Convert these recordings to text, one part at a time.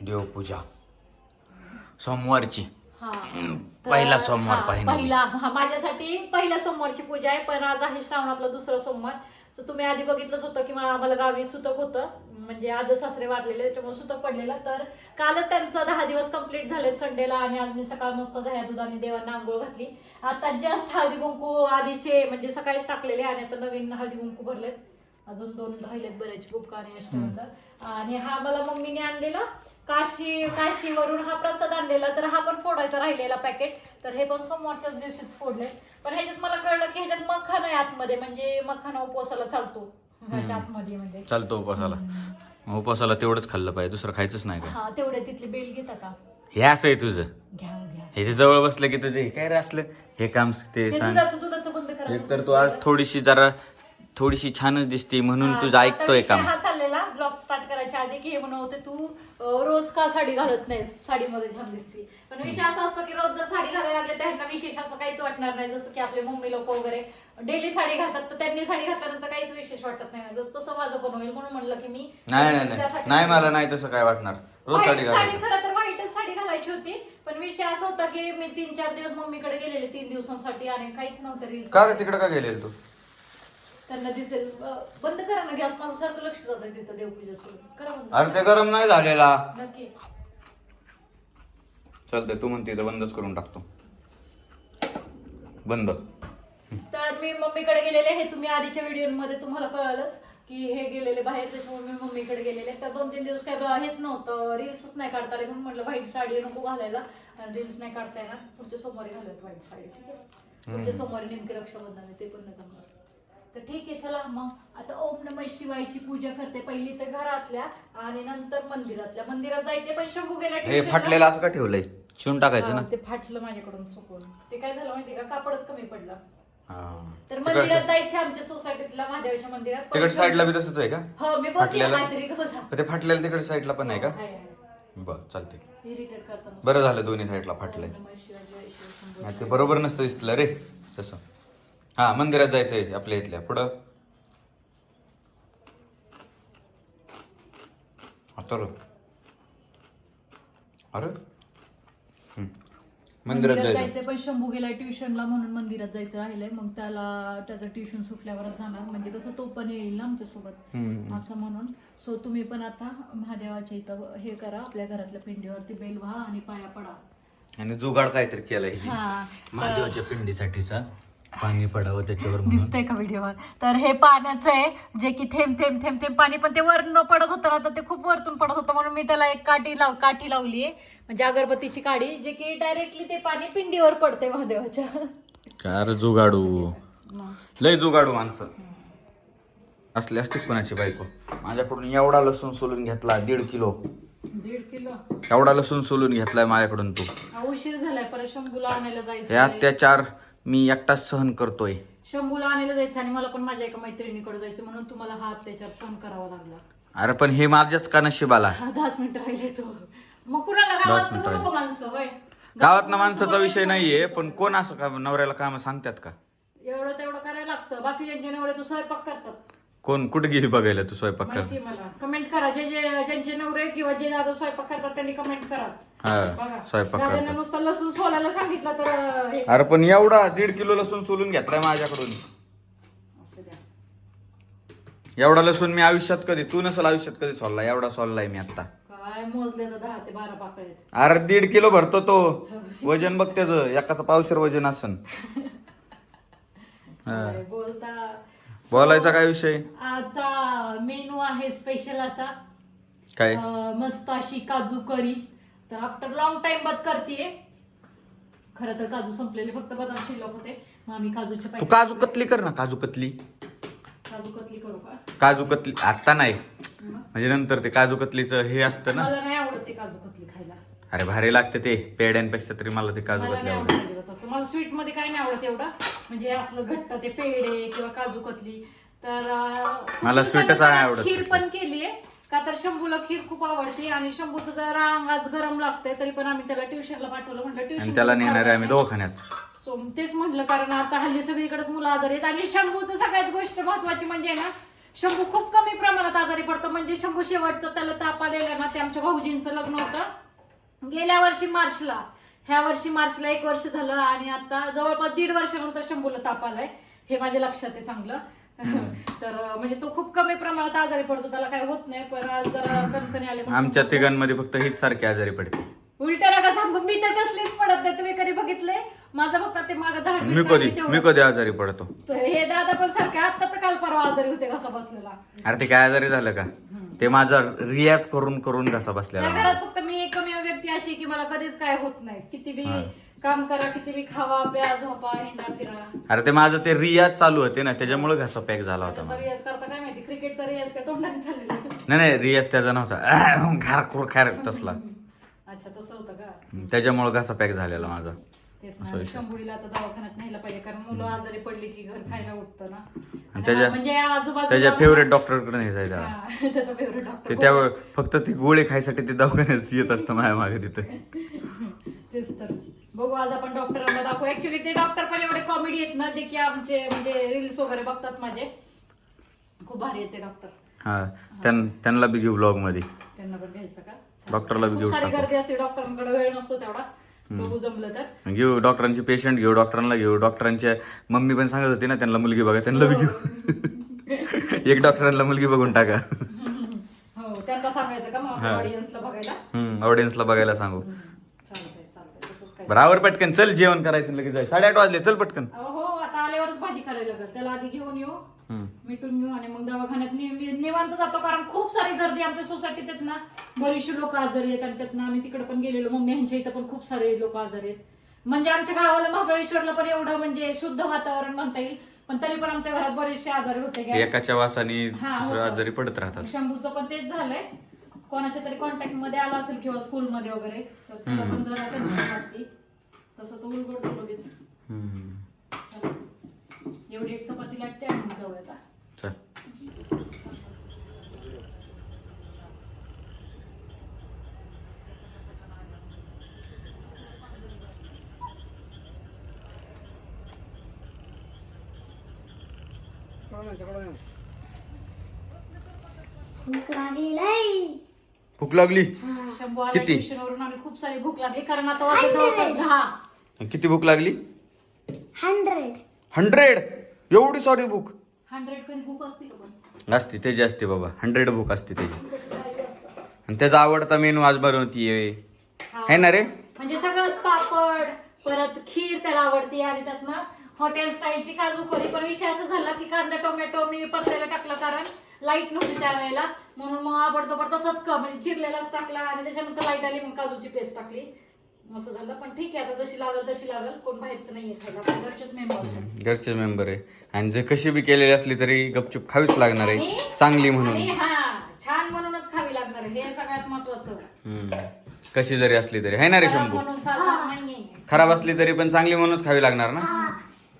देवपूजा. सोमवारची. हा. पहिला सोमवार हा, पाहिजे. पहिला हा माझ्यासाठी पहिल्या सोमवारची पूजा आहे. पण आज आहे श्रावणातला दुसरा सोमवार. सो तुम्ही आधी बघितलंच होतं की मा- आम्हाला गावी सुतक होतं. म्हणजे आज सासरे वारलेले त्याच्यामुळे सुतक पडलेलं. तर कालच त्यांचा दहा दिवस कंप्लीट झाले संडेला आणि आज मी सकाळ मस्त दह्या दुधाने देवांना आंघोळ घातली. आता जस्ट हळदी कुंकू आधीचे म्हणजे सकाळीच टाकलेले आणि आता नवीन हळदी कुंकू भरलेत. अजून दोन राहिलेत बरेच बुक्का आणि आणि हा मला मम्मीने आणलेला. काशी काशीवरून हा प्रसाद आणलेला तर हा पण फोडायचा राहिलेला पॅकेट तर हे पण सोमवारच्याच दिवशी फोडले. पण ह्याच्यात मला कळलं की ह्याच्यात मखाना आहे आतमध्ये म्हणजे मखाना उपवासाला चालतो. ह्याच्या आतमध्ये म्हणजे. चालतो उपवासाला. मग उपवासाला तेवढंच खाल्लं पाहिजे दुसरं खायचंच नाही का? हा तेवढे तिथली बेल घेता का हे असं आहे तुझं. घ्या घ्या. हे जे जवळ बसलं की तुझे हे काय रे असलं? हे काम ते ते सांग. दुधाचं दुधाचं बंद करा. एक तर तू आज थोडीशी जरा थोडीशी छानच दिसते म्हणून तुझं ऐकतोय काम. ब्लॉग स्टार्ट करायच्या आधी की हे म्हणत होते तू रोज का साडी घालत नाही साडीमध्ये छान दिसते. पण विषय असा असतो की रोज जर साडी घालायला लागले तर ह्यांना विशेष असं काहीच वाटणार नाही. जसं की आपले मम्मी लोक वगैरे डेली साडी घालतात तर त्यांनी साडी घातल्यानंतर काहीच विशेष वाटत नाही. जर तसं माझं पण होईल म्हणून म्हणलं की मी नाही नाही नाही. त्यासाठी- नाही मला नाही तसं काय वाटणार. रोज साडी साडी घालायची. खरं तर व्हाईटच साडी घालायची होती पण विषय असा होता की मी तीन चार दिवस मम्मीकडे गेलेले तीन दिवसांसाठी आणि काहीच नव्हतं का रे? तिकडे का गेलेल तू? त्यांना दिसेल. अं, बंद करा ना गॅस माझं सारखं लक्ष जात तिथं देवपूजा सोडून करा बंद. अरे ते गरम नाही झालेला. नक्की. चालतंय तू म्हणते तर बंदच करून टाकतो. बंद. तर मी मम्मीकडे गेलेले हे तुम्ही आधीच्या व्हिडिओमध्ये तुम्हाला कळालंच की हे गेलेले बाहेर त्याच्यामुळे मी मम्मीकडे गेलेले. तर दोन तीन दिवस काय बा- हेच नव्हतं. रील्सच नाही काढता आले म्हणून म्हटलं व्हाईट साडी नको घालायला. रील्स नाही काढता येणार. पुढच्या सोमवारी घालत व्हाईट साडी. ठीक आहे पुढच्या सोमवारी नेमके रक्षाबंधन आहे ते पण नाही जमणार. तर ठीक आहे चला मग. आता ओम नम शिवायची पूजा करते पहिली तर घरातल्या आणि नंतर मंदिरातल्या. मंदिरात जायचे पण शंभू गेला हे फाटलेलं असं का ठेवलंय? शिवून टाकायचं ना? ते फाटलं माझ्याकडून चुकून. ते काय झालं माहिती का? कापडच कमी पडलं. हा. तर मंदिरात जायचं आमच्या सोसायटीतल्या महादेवाच्या मंदिरात. तिकडच्या साईडला बी तसंच आहे का? हो मी बोलते फाटलेलं? काहीतरी गवसा. पण ते फाटलेलं तिकडच्या साईडला पण आहे का? आहे. बर चालते. बरं झालं दोन्ही साईडला फाटलंय. नाही ते बरोबर नसतं दिसलं रे तसं. हा मंदिरात जायचंय आपल्या इथल्या. पुढं. अरे. मंदिरात जायचं. जायचंय पण शंभू गेलाय ट्युशनला म्हणून मंदिरात जायचं राहिलंय. मग त्याला त्याचं ट्युशन सुटल्यावरच जाणार. म्हणजे कसं तो पण येईल ना आमच्यासोबत. असं म्हणून. सो तुम्ही पण आता महादेवाच्या इथं हे करा. आपल्या घरातल्या पिंडीवरती बेल व्हा आणि पाया पडा. आणि जुगाड काहीतरी केलंय. हा. महादेवाच्या पिंडीसाठीचा पाणी पडावं त्याच्यावर म्हणून. दिसतंय का व्हिडिओवर तर हे पाण्याचं आहे जे की थेंब थेंब थेंब थेंब पाणी पण ते वरनं पडत होतं ना तर ते खूप वरतून पडत होतं. म्हणून मी त्याला एक काठी लाव काठी लावली आहे. म्हणजे अगरबत्तीची काडी जे की डायरेक्टली ते पाणी पिंडीवर पडते महादेवाच्या. काय रे जुगाडू लय जुगाडू माणसं. असले असते कोणाची बायको. माझ्याकडून एवढा लसूण सोलून घेतला दीड किलो. दीड किलो? एवढा लसूण सोलून घेतलाय माझ्याकडून तू. उशीर झालाय परत शंभूला आणायला हे जायचं अत्याचार मी एकटाच सहन करतोय. शंभूला आणायला जायचं आणि मला पण माझ्या एका मैत्रिणीकडे जायचं म्हणून तुम्हाला हा अत्याचार सहन करावा लागला. अरे पण हे माझ्याच का नशीब आला हा, दहाच मिनिटं राहिले तो. मग कुणाला दहाच गावात? मिनिटं नको माणसं होय. गावात माणसाचा विषय नाहीये पण कोण असं का नवऱ्याला काम सांगतात का? एवढं तेवढं करायला लागतं. बाकी ज्यांचे नवरे तो स्वयंपाक करतात. कोण कुठे गेली बघायला तू स्वयंपाक कर माहिती मला. कमेंट करा. जे जे ज्यांचे नवरे किंवा जे दादा स्वयंपाक करतात त्यांनी कमेंट करा. हा बघा. स्वयंपाक दादांना नुसतं लसूण सोलायला सांगितलं तर अं, हे. अरे पण एवढा दीड किलो लसूण सोलून घेतलाय माझ्याकडून. असू द्या. एवढा लसूण मी आयुष्यात कधी तू नसल आयुष्यात कधी सोलला? एवढा सोललाय मी आता काय मोजले तर दहा ते बारा पाकळे आहेत. अरे दीड किलो भरतो तो. वजन बघ त्याच. एकाचं पावशेर वजन असन. काय बोलता. बोलायचा काय विषय? आजचा मेनू आहे स्पेशल असा. काय? अं, मस्त अशी काजू करी. तर आफ्टर लॉंग टाइम बद करते खरं तर काजू संपलेले फक्त बदाम शिल्लक होते. मग आम्ही काजूचे तू काजू कतली कर ना काजू कतली. काजू कतली करू का? काजू कतली आता नाही. हं? म्हणजे नंतर ते काजू कतलीचं हे असतं ना. मला नाही आवडत ते काजू कतली खायला. अरे भारी लागते ते पेड्यांपेक्षा तरी मला ते काजू मला कतली नाही आवडते. आवडत. असं मला स्वीटमध्ये काय नाही आवडत एवढं. म्हणजे हे असलं घट्ट ते पेढे किंवा काजू कतली. तर मला नाही आवडत खीर. पण केलीये का तर शंभूला खीर खूप आवडते आणि शंभूचं जरा अंग आज गरम लागतंय तरी पण आम्ही त्याला ट्युशनला पाठवलं म्हटलं आणि ट्युशन त्याला नेणार आहे आम्ही दवाखान्यात. सो तेच म्हटलं कारण आता हल्ली सगळीकडेच मुलं आजारी आहेत आणि शंभूचं सगळ्यात गोष्ट महत्वाची म्हणजे ना शंभू खूप कमी प्रमाणात आजारी पडतो. म्हणजे शंभू शेवटचं त्याला ताप आलेला ना ते आमच्या भाऊजींचं लग्न होतं. गेल्या वर्षी मार्चला ह्या वर्षी मार्चला एक वर्ष झालं आणि आता जवळपास दीड वर्षानंतर शंभूला ताप आलाय. हे माझ्या लक्षात आहे चांगलं. तर म्हणजे तो खूप कमी प्रमाणात आजारी पडतो त्याला काही होत नाही पण आज जरा कणकणी आले आमच्या तिघांमध्ये फक्त हीच सारखी आजारी पडते. उलट नका सांगू मी तर कसलीच पडत नाही. तुम्ही कधी बघितले माझं फक्त ते मागं दहा मी कधी मी कधी आजारी पडतो. हे दादा पण सारखे आता तर काल परवा आजारी होते कसा बसलेला. अरे ते काय आजारी झालं का? ते माझा रियाज करून करून घसा बसलेला. घरात फक्त मी एकमेव व्यक्ती अशी की मला कधीच काय होत नाही. किती बी काम करा किती बी खावा प्या झोपा हिंडा फिरा. अरे ते माझं ते रियाज चालू होते ना त्याच्यामुळे घसा पॅक झाला होता त्याचा रियाज करता काय माहिती? क्रिकेटचा रियाज काय तोंडाने झालेला नाही नाही रियाज त्याचा नव्हता. खार खोर खार तसला. अच्छा तसं होतं का? त्याच्यामुळे घसा पॅक झालेला माझा. तेच ना. शंभुडीला आता दवाखान्यात नेलं पाहिजे कारण मुलं आजारी पडली की घर खायला उठतं ना. आणि त्याच्या- म्हणजे आजूबाजूला त्याच्या फेवरेट डॉक्टरकडे नाही जायचं. हा, त्याचा फेवरेट डॉक्टर ते त्या फक्त ती गोळी खायसाठी ते दवाखान्यात येत असतं माझ्या मागे तिथं. तेच तर. बघू आज आपण डॉक्टरांना दाखवू. ऍक्च्युली ते डॉक्टर पण एवढे कॉमेडी आहेत ना जे की आमचे म्हणजे रील्स वगैरे बघतात माझे. खूप भारी येते डॉक्टर हा त्यां- त्यांना बी घेऊ ब्लॉगमध्ये. त्यांना पण घ्यायचं का? डॉक्टरला बी खूप घेऊन सारी टाकू. गर्दी असते डॉक्टरांकडे वेळ नसतो तेवढा. बघू जमलं तर. घेऊ डॉक्टरांचे पेशंट घेऊ डॉक्टरांना घेऊ. डॉक्टरांच्या मम्मी पण सांगत होती ना त्यांना मुलगी बघा त्यांना बी घेऊ. एक डॉक्टरांना मुलगी बघून टाका. हो त्यांना सांगायचं का मग ऑडियन्सला बघायला? हम्म ऑडियन्सला बघायला सांगू. चालतंय चालतंय तसंच काय. बराबर पटकन चल जेवण करायचं लगेच जाय साडेआठ वाजले चल पटकन. हो आता आल्यावरच भाजी करायला लागेल. त्याला आधी घेऊन येऊ. मिटून घेऊ आणि मग दवाखान्यात नि- निवांत जातो कारण खूप सारी गर्दी आमच्या सोसायटीत आहेत ना. बरीचशी लोक आजारी आहेत आणि त्यातनं आम्ही तिकडे पण गेलेलो. मम्मी ह्यांच्या इथं पण खूप सारे लोक आजारी आहेत. म्हणजे आमच्या गावाला महाबळेश्वरला पण एवढं म्हणजे शुद्ध वातावरण म्हणता येईल. पण तरी पण आमच्या घरात बरेचसे आजारी होते एकाच्या वासाने हा, दुसरं होतं. आजारी पडत राहतात. शंभूचं पण तेच झालंय. कोणाच्या तरी कॉन्टॅक्टमध्ये आला असेल किंवा स्कूल मध्ये वगैरे तर पण जरा tension वाटते. तसं तो उलगडतो लगेच. हम्म. चला. एवढी एक चपाती लागते आणि मग जाऊया आता. चल. भूक लागली लई भूक लागली? शंभू आला किती? आणि खूप सारी भूक लागली. कारण आता वाजले जवळपास दहा. किती भूक लागली? हंड्रेड हंड्रेड एवढी सॉरी हंड्रेड पण भूक असते का पण असते त्याची असते बाबा. हंड्रेड भूक असते त्याची. आणि त्याचा आवडता मेनू आज बनवतीये. हा. है ना रे? म्हणजे सगळंच पापड परत खीर त्याला आवडते आणि त्यातनं हॉटेल स्टाईलची काजू करी पण विषय असा झाला की कांदा टोमॅटो मी परतायला टाकला कारण लाइट नव्हती त्यावेळेला. म्हणून मग आवडतो तसंच क म्हणजे चिरलेलाच टाकला आणि त्याच्यानंतर लाइट आली मग काजूची पेस्ट टाकली. असं झालं. पण ठीक आहे आता जशी लागल तशी लागल. कोण बाहेरचं खायला. आपण घरचेच मेंबर्स घरचे मेंबर आहे. आणि जे कशी बी केलेली असली तरी गपचूप खावीच लागणार आहे. चांगली आणि म्हणून हा छान म्हणूनच खावी लागणार आहे. हे सगळ्यात महत्वाचं. हम्म. कशी जरी असली तरी. है ना रे खराब शंभू? म्हणून चालणार नाहीये. खराब असली तरी पण चांगली म्हणूनच खावी लागणार ना?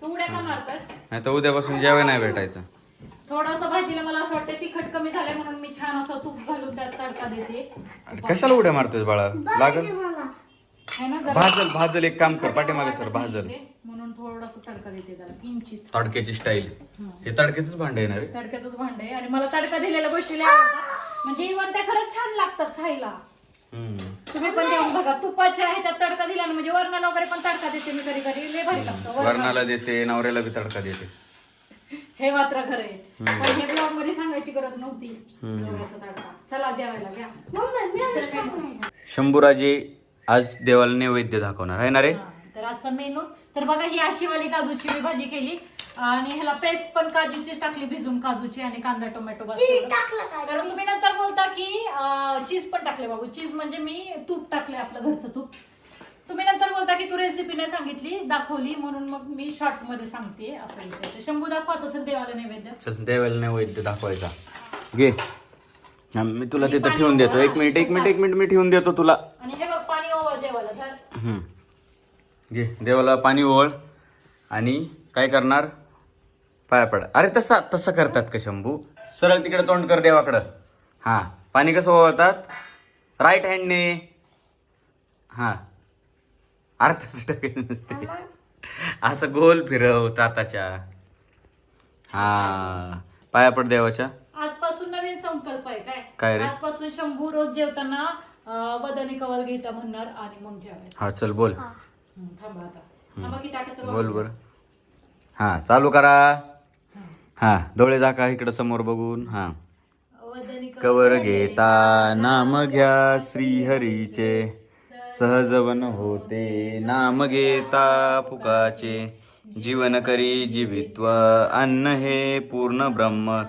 तू उड्या का मारतास नाही तर उद्यापासून जेवण नाही भेटायचं. थोडस भाजीला मला असं वाटतं तिखट कमी झालंय म्हणून मी छान असं तूप घालून त्यात तडका देते. अरे कशाला उड्या मारतोय बाळा? लागल. मला. है ना जरा भाजल भाजल एक काम कर पाठीमागे सर भाजल. म्हणून थोडस तडका देते त्याला किंचित. तडक्याची स्टाईल हे. तडक्याच भांड येणार आहे तडक्याचंच भांड आहे आणि मला तडका दिलेल्या गोष्टी लय आवडतात. म्हणजे इव्हन त्या खरंच छान लागतात खायला. हम्म. तुम्ही पण देऊन बघा तुपाच्या ह्याच्यात तडका दिला ना म्हणजे वरणाला वगैरे पण तडका देते मी कधी कधी लय भारी लागतं वरणाला. वरणाला देते नवऱ्याला बी तडका देते. हे मात्र खरं आहे. पण हे ब्लॉगमध्ये सांगायची गरज नव्हती एवढ्याचा तडका. चला जेवायला घ्या. आहे. शंभूराजे आज देवाला नैवेद्य दाखवणार आहे ना रे? हा, तर आजचा मेनू तर बघा ही आशीवाली काजूची मी भाजी केली. आणि ह्याला पेस्ट पण काजूचीच टाकली भिजून काजूची आणि कांदा टोमॅटो बस. चीज तेवढं. टाकलं का? कारण तुम्ही नंतर बोलता की चीज पण टाकले बाबू. चीज म्हणजे मी तूप टाकले आपलं घरचं तूप. तुम्ही नंतर बोलता की तू रेसिपी नाही सांगितली दाखवली म्हणून मग मी शॉर्टमध्ये सांगते असं तर शंभू दाखवा तसं देवाला नैवेद्य. चल देवाला नैवेद्य दाखवायचा. घे. हा, मी तुला तिथं ठेवून देतो. एक मिनिट एक मिनिट एक मिनिट मी ठेवून देतो तुला आणि हे बघ पाणी ओवा देवाला तर हम्म. घे देवाला पाणी ओळ आणि काय करणार? पाया पड. अरे तसा तसं करतात का शंभू? सरळ तिकडे तोंड कर देवाकडं. हां पाणी कसं ओळतात राईट हँडने हां. अरे तसं टाकायचं नसते. असं गोल फिरव ताताच्या हा. पाया पड देवाच्या. काय रे? आजपासून शंभू रोज जेवताना बदामी कवल घेता म्हणणार आणि मग जेवायचं. हा चल बोल. हं, थांबा आता. थांबा किती आठवतं बोल बर. हा चालू करा. हा डोळे दाखा इकडं समोर बघून. हा. वदनी कवर घेता नाम घ्या श्रीहरीचे. सहजवन होते. नाम घेता फुकाचे. जीवन करी जीवित्व. अन्न हे पूर्ण ब्रह्म.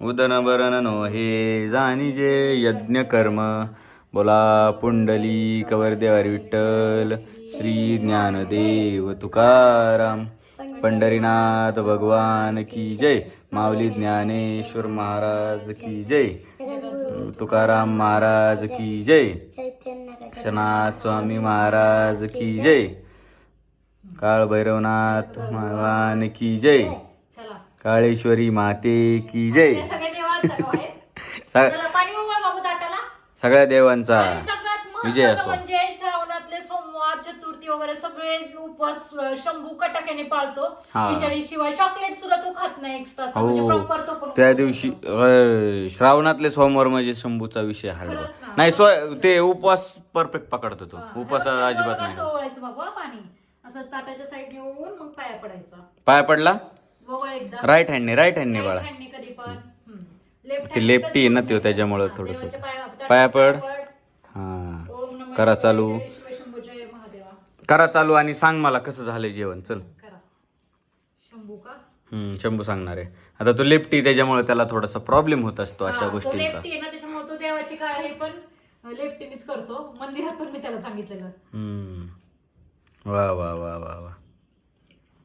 उदन वरण नो हे जाणीजे यज्ञ कर्म बोला पुंडली कवर देवारी विठ्ठल श्री ज्ञानदेव तुकाराम पंढरीनाथ भगवान की जय माऊली ज्ञानेश्वर महाराज की जय तुकाराम महाराज की जय शनाथ स्वामी महाराज की जय काळ भैरवनाथ भगवान की जय काळेश्वरी माते की जय. सगळ्या देवांचा आणि सगळ्यात विजय असो. म्हणजे श्रावणातले सोमवार चतुर्थी वगैरे सगळे उपवास अं, शंभू कटाक्याने पाळतो. हा. खिचडी शिवाय चॉकलेट सुद्धा तो खात नाही एक्स्ट्रा म्हणजे हो. प्रॉपर तो पण त्या उपवास दिवशी करतो. अं, श्रावणातले सोमवार म्हणजे शंभूचा विषय हलवा खरंच ना. नाही सो ते उपवास परफेक्ट पकडतो तो. हा. उपवास आणि मग अजिबात नाही. कसं ओवाळायचं बाबू हा पाणी. असं ताटाच्या साईडने ओळून मग पाया पडायचं. पाय पडला? ओवळ एकदा. राईट हँडने राईट हँडने Right बाळा. hand ने कधी पण. ते लेफ्टी आहे ना होतं? त्याच्यामुळं हा, थोडंसं होतं. पाया- पाया पड. हा. करा चालू. जय शिव शंभू जय महादेवा. करा चालू आणि सांग मला कसं झालंय जेवण. चल. करा. शंभू का? हम्म शंभू सांगणार आहे. आता तो लेफ्टी त्याच्यामुळे त्याला थोडासा प्रॉब्लेम होत असतो अशा हा, तो गोष्टींचा. लेफ्टी आहे ना त्याच्यामुळे तो देवाची काय पण लेफ्टीनेच करतो. मंदिरात पण मी त्याला सांगितलेलं. हम्म. वा वा वा वा वा.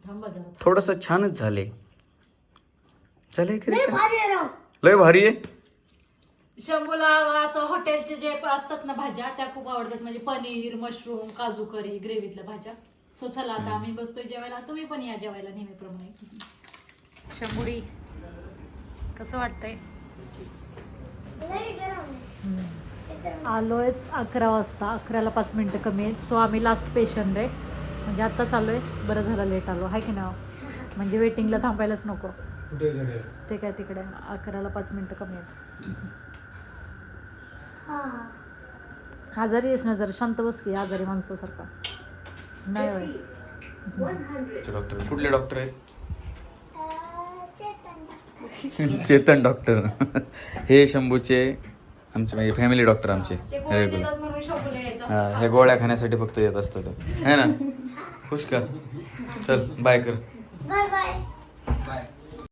थांबा जरा. थोडस छानच झाले झालंय खरी छान. भारी आहे राव. लय भारी आहे. शंभूला असं हॉटेलचे जे असतात ना भाज्या त्या खूप आवडतात. म्हणजे पनीर मशरूम काजू करी ग्रेव्हीतल्या भाज्या. सो चला आता आम्ही बसतोय जेवायला. तुम्ही पण या जेवायला नेहमीप्रमाणे. शंभुडी कसं वाटतंय? आलोयच अकरा वाजता. अकराला पाच मिनटं कमी आहेत. सो आम्ही लास्ट पेशंट आहे. म्हणजे आत्ता चालू आहे बरं झालं लेट आलो. हाय की ना म्हणजे वेटिंगला थांबायलाच नको. ते काय तिकडे अकराला पाच मिनटं कमी आहेत. हा. आजारी आहेस ना जरा शांत बस की आजारी माणसासारखा. नाही होय. डॉक्टर कुठले डॉक्टर आहेत? चेतन चेतन डॉक्टर. हे शंभूचे आमचे म्हणजे फॅमिली डॉक्टर आमचे. ते रेग्युलर हा असतं. हे गोळ्या खाण्यासाठी फक्त येत असतात. है ना? खुश का चल बाय कर.